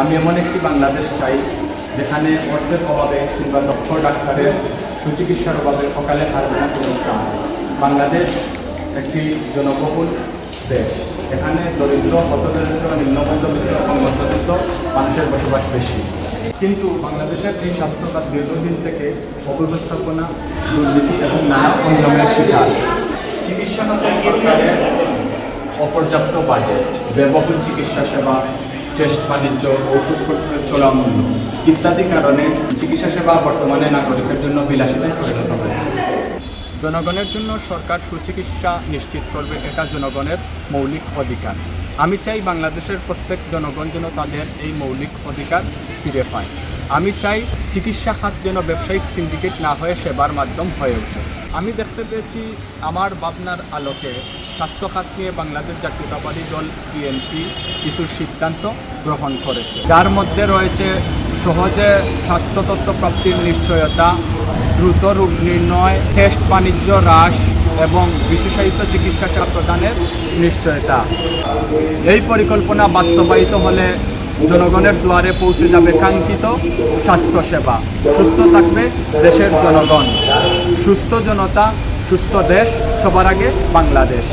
আমি এমন একটি বাংলাদেশ চাই যেখানে অর্থের অভাবে কিংবা দক্ষ ডাক্তারের সুচিকিৎসার অভাবে সকালে হারবে না কোনো প্রাণ বাংলাদেশ একটি জনবহুল দেশ। এখানে দরিদ্র হতদরিদ্র নিম্নমধ্যবিত্ত এবং মধ্যবিত্ত মানুষের বসবাস বেশি। কিন্তু বাংলাদেশের এই স্বাস্থ্যখাত দীর্ঘদিন থেকে অব্যবস্থাপনা, দুর্নীতি এবং নানা অনিয়মের শিকার। চিকিৎসা সরকারের অপর্যাপ্ত বাজেট, ব্যয়বহুল চিকিৎসা সেবা টেস্ট বাণিজ্য ওষুধপত্র চোরা মূল্য ইত্যাদি কারণে চিকিৎসা সেবা বর্তমানে নাগরিকের জন্য বিলাসিতায় পরিণত হয়েছে। জনগণের জন্য সরকার সুচিকিৎসা নিশ্চিত করবে এটা জনগণের মৌলিক অধিকার। আমি চাই বাংলাদেশের প্রত্যেক জনগণ যেন তাদের এই মৌলিক অধিকার ফিরে পায়। আমি চাই চিকিৎসা খাত যেন ব্যবসায়িক সিন্ডিকেট না হয়ে সেবার মাধ্যম হয়ে ওঠে। আমি দেখতে পেয়েছি আমার ভাবনার আলোকে স্বাস্থ্য খাত নিয়ে বাংলাদেশ জাতীয়তাবাদী দল বিএনপি কিছু সিদ্ধান্ত গ্রহণ করেছে। যার মধ্যে রয়েছে সহজে স্বাস্থ্য তথ্য প্রাপ্তির নিশ্চয়তা, দ্রুত রোগ নির্ণয় টেস্ট বাণিজ্য হ্রাস এবং বিশেষায়িত চিকিৎসা সেবা প্রদানের নিশ্চয়তা। এই পরিকল্পনা বাস্তবায়িত হলে জনগণের দুয়ারে পৌঁছে যাবে কাঙ্ক্ষিত স্বাস্থ্যসেবা সুস্থ থাকবে দেশের জনগণ। সুস্থ জনতা, সুস্থ দেশ, সবার আগে বাংলাদেশ।